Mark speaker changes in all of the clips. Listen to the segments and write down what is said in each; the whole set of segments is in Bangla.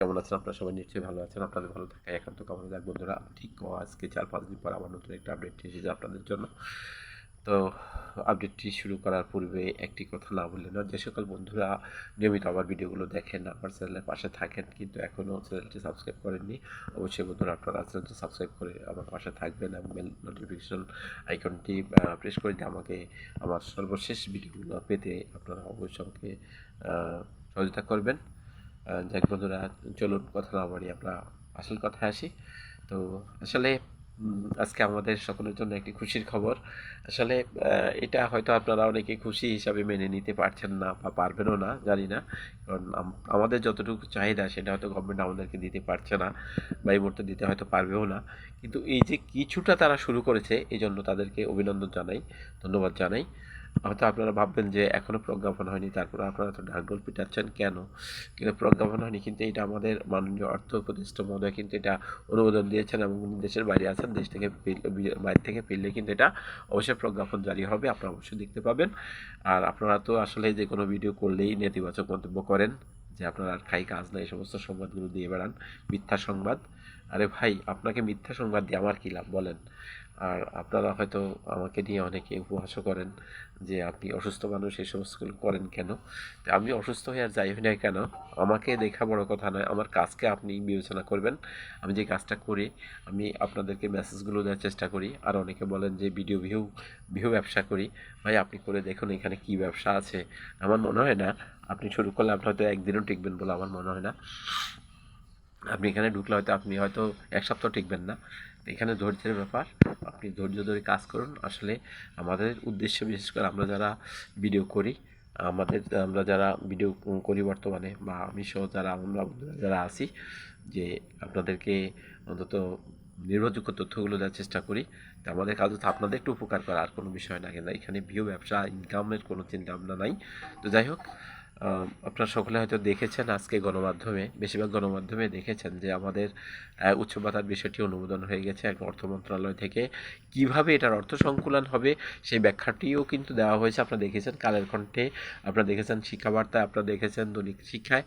Speaker 1: কেমন আছেন আপনারা? সবাই নিশ্চয়ই ভালো আছেন, আপনাদের ভালো থাকা একান্ত কামনা যাক বন্ধুরা, ঠিক আজকে চার পাঁচ দিন পর আবার নতুন একটা আপডেট এসেছে আপনাদের জন্য। তো আপডেটটি শুরু করার পূর্বে একটি কথা না বললে না যে সকল বন্ধুরা নিয়মিত আমার ভিডিওগুলো দেখেন, আমার চ্যানেলের পাশে থাকেন, কিন্তু এখনও চ্যানেলটি সাবস্ক্রাইব করেননি, অবশ্যই বন্ধুরা আপনারা চ্যানেলটি সাবস্ক্রাইব করে আমার পাশে থাকবেন এবং নোটিফিকেশন আইকনটি প্রেস করে দিয়ে আমাকে আমার সর্বশেষ ভিডিওগুলো পেতে আপনারা অবশ্যই আমাকে সহযোগিতা করবেন। যাক বন্ধুরা, চলুন কথা না বাড়ি আমরা আসল কথায় আসি। তো আসলে আজকে আমাদের সকলের জন্য একটি খুশির খবর। আসলে এটা হয়তো আপনারা অনেকে খুশি হিসাবে মেনে নিতে পারছেন না বা পারবেনও না, জানি না। কারণ আমাদের যতটুকু চাহিদা, সেটা হয়তো গভর্নমেন্ট আমাদেরকে দিতে পারছে না বা এই মুহূর্তে দিতে হয়তো পারবেও না। কিন্তু এই যে কিছুটা তারা শুরু করেছে এই জন্য তাদেরকে অভিনন্দন জানাই, ধন্যবাদ জানাই। হয়তো আপনারা ভাববেন যে এখনও প্রজ্ঞাপন হয়নি, তারপরে আপনারা তো ঢাকঢোল পিটাচ্ছেন কেন? কিন্তু প্রজ্ঞাপন হয়নি কিন্তু এটা আমাদের মাননীয় অর্থ উপদেষ্টা মহোদয় কিন্তু এটা অনুমোদন দিয়েছেন এবং উনি দেশের বাইরে আছেন, দেশ থেকে বাইরে থেকে ফিরলে কিন্তু এটা অবশ্যই প্রজ্ঞাপন জারি হবে, আপনারা অবশ্যই দেখতে পাবেন। আর আপনারা তো আসলে যে কোনো ভিডিও করলেই নেতিবাচক মন্তব্য করেন যে আপনার আর খাই কাজ নাই এই সমস্ত সংবাদগুলো দিয়ে বেড়ান, মিথ্যা সংবাদ। আরে ভাই, আপনাকে মিথ্যা সংবাদ দিয়ে আমার কী লাভ বলেন? আর আপনারা হয়তো আমাকে নিয়ে অনেকে উপহাসও করেন যে আপনি অসুস্থ মানুষ, এই সমস্তগুলো করেন কেন? তো আমি অসুস্থ হয়ে আর যাই হই না কেন? আমাকে দেখা বড় কথা নয়, আমার কাজকে আপনি বিবেচনা করবেন। আমি যে কাজটা করি, আমি আপনাদেরকে মেসেজগুলো দেওয়ার চেষ্টা করি। আর অনেকে বলেন যে ভিডিও ভিউ ভিউ ব্যবসা করি। ভাই, আপনি করে দেখুন এখানে কি ব্যবসা আছে। আমার মনে হয় না, আপনি শুরু করলে আপনি হয়তো একদিনও টিকবেন বলে আমার মনে হয় না। আপনি এখানে ঢুকলে হয়তো আপনি হয়তো এক সপ্তাহ টিকবেন না। এখানে ধৈর্যের ব্যাপার। আপনি ধৈর্য ধরে কাজ করুন। আসলে আমাদের উদ্দেশ্য, বিশেষ করে আমরা যারা ভিডিও করি, আমাদের, আমরা যারা ভিডিও করি বর্তমানে বা আমি সহ যারা, আমরা যারা আছি, যে আপনাদেরকে অন্তত নির্ভরযোগ্য তথ্যগুলো দেওয়ার চেষ্টা করি, তো আমাদের কাজ হচ্ছে আপনাদের একটু উপকার করা, আর কোনো বিষয় না। কিন্তু এখানে ভিউ ব্যবসা ইনকামের কোনো চিন্তা ভাবনা নাই। তো যাই হোক আপনারা সকলে হয়তো দেখেছেন আজকে গণমাধ্যমে, বেশিরভাগ গণমাধ্যমে দেখেছেন যে আমাদের উচ্চ ভাতার বিষয়টি অনুমোদন হয়ে গেছে এক অর্থ মন্ত্রণালয় থেকে। কীভাবে এটার অর্থ সংকুলন হবে সেই ব্যাখ্যাটিও কিন্তু দেওয়া হয়েছে। আপনারা দেখেছেন কালের কণ্ঠে, আপনারা দেখেছেন শিক্ষাবার্তায়, আপনারা দেখেছেন দৈনিক শিক্ষায়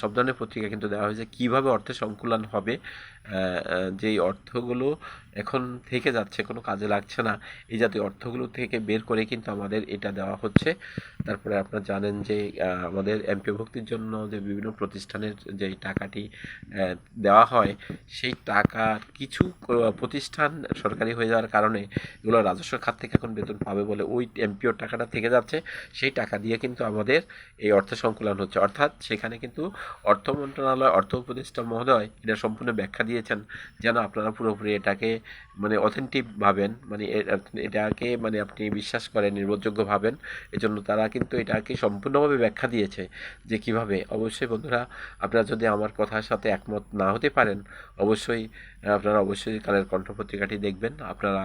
Speaker 1: সব ধরনের পত্রিকা কিন্তু দেওয়া হয়েছে কীভাবে অর্থ সংকুলন হবে যেই অর্থগুলো এখন থেকে যাচ্ছে, কোনো কাজে লাগছে না, এই জাতীয় অর্থগুলো থেকে বের করে কিন্তু আমাদের এটা দেওয়া হচ্ছে। তারপরে আপনারা জানেন যে আমাদের এমপি ভক্তির জন্য যে বিভিন্ন প্রতিষ্ঠানের যে টাকাটি দেওয়া হয়, সেই টাকার কিছু প্রতিষ্ঠান সরকারি হয়ে যাওয়ার কারণে এগুলো রাজস্ব খাত থেকে এখন বেতন পাবে বলে ওই এমপিওর টাকাটা থেকে যাচ্ছে। সেই টাকা দিয়ে কিন্তু আমাদের এই অর্থ সংকুলন হচ্ছে। অর্থাৎ সেখানে কিন্তু অর্থ মন্ত্রণালয়, অর্থ উপদেষ্টা মহোদয় এটা সম্পূর্ণ ব্যাখ্যা দিয়েছেন যেন আপনারা পুরোপুরি এটাকে মানে অথেন্টিক ভাবেন মানে এটাকে মানে আপনি বিশ্বাস করেন, নির্ভরযোগ্য ভাবেন। এজন্য তারা কিন্তু এটাকে সম্পূর্ণভাবে ব্যাখ্যা দিয়েছে যে কীভাবে। অবশ্যই বন্ধুরা, আপনারা যদি আমার কথার সাথে একমত না হতে পারেন, অবশ্যই, আপনারা অবশ্যই কালের কণ্ঠ পত্রিকাটি দেখবেন। আপনারা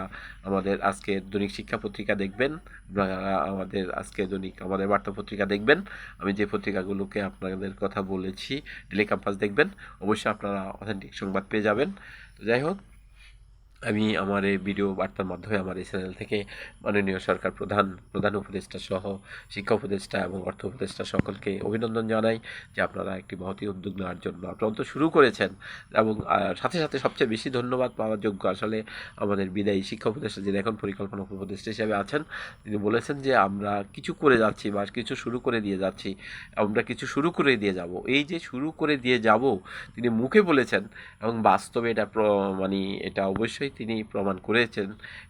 Speaker 1: আমাদের আজকে দৈনিক শিক্ষা পত্রিকা দেখবেন। আপনারা আমাদের আজকে দৈনিক আমাদের বার্তা পত্রিকা দেখবেন। আমি যে পত্রিকাগুলোকে আপনাদের কথা বলেছি ডেলি ক্যাম্পাস দেখবেন। অবশ্যই আপনারা অথেন্টিক সংবাদ পেয়ে যাবেন। তো যাই হোক আমি আমার এই ভিডিও বার্তার মাধ্যমে আমার এই চ্যানেল থেকে মাননীয় সরকার প্রধান প্রধান উপদেষ্টা সহ, শিক্ষা উপদেষ্টা এবং অর্থ উপদেষ্টা সকলকে অভিনন্দন জানাই যে আপনারা একটি মহতী উদ্যোগ নেওয়ার জন্য আপনারা তো শুরু করেছেন এবং সাথে সাথে সবচেয়ে বেশি ধন্যবাদ পাওয়ার যোগ্য আসলে আমাদের বিদায়ী শিক্ষা উপদেষ্টা যিনি এখন পরিকল্পনা উপদেষ্টা হিসেবে আছেন, তিনি বলেছেন যে আমরা কিছু করে যাচ্ছি বা কিছু শুরু করে দিয়ে যাচ্ছি, আমরা কিছু শুরু করে দিয়ে যাব। এই যে শুরু করে দিয়ে যাব, তিনি মুখে বলেছেন এবং বাস্তবে এটা মানে এটা অবশ্যই তিনি প্রমাণ করেছেন।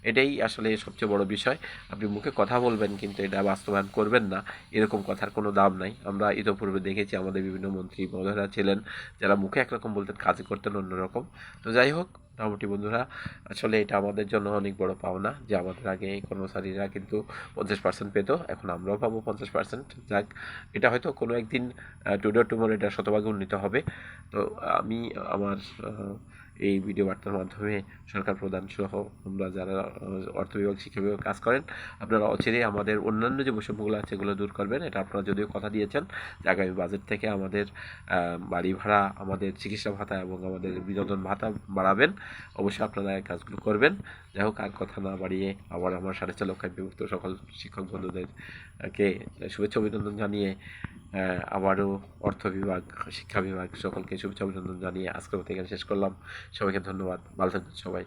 Speaker 1: এটাই আসলে সবচেয়ে বড় বিষয়। আপনি মুখে কথা বলবেন কিন্তু এটা বাস্তবায়ন করবেন না। এরকম কথার কোনো দাম নাই। আমরা ইতোপূর্বে দেখেছি আমাদের বিভিন্ন মন্ত্রী মহোদয়রা ছিলেন, যারা মুখে একরকম বলতেন, কাজ করতেন অন্যরকম। তো যাই হোক, মোটামুটি বন্ধুরা, আসলে এটা আমাদের জন্য অনেক বড় পাওনা যে আমাদের আগে কর্মচারীরা কিন্তু পঞ্চাশ পার্সেন্ট পেত, এখন আমরাও পাবো পঞ্চাশ পার্সেন্ট যাক, এটা হয়তো কোনো একদিন টুডে টুমোর এটা শতভাগে উন্নীত হবে। তো আমি, আমার এই ভিডিও বার্তার মাধ্যমে সরকার প্রধান সহ আমরা যারা অর্থ বিভাগ শিক্ষা বিভাগ কাজ করেন, আপনারা অচিরেই আমাদের অন্যান্য যে বৈষম্যগুলো আছে এগুলো দূর করবেন। এটা আপনারা যদিও কথা দিয়েছেন, যে আগামী বাজেট থেকে আমাদের বাড়ি ভাড়া, আমাদের চিকিৎসা ভাতা এবং আমাদের বিনোদন ভাতা বাড়াবেন। অবশ্যই আপনারা এই কাজগুলো করবেন। যাই হোক, আর কথা না বাড়িয়ে আবার আমার সাড়ে চার বিভক্ত সকল শিক্ষক বন্ধুদেরকে শুভেচ্ছা অভিনন্দন জানিয়ে আবারও অর্থ বিভাগ, শিক্ষা বিভাগ সকলকে শুভেচ্ছা অভিনন্দন জানিয়ে আজকের মতো এখানে শেষ করলাম। সবাইকে ধন্যবাদ। ভালো থাকবেন সবাই।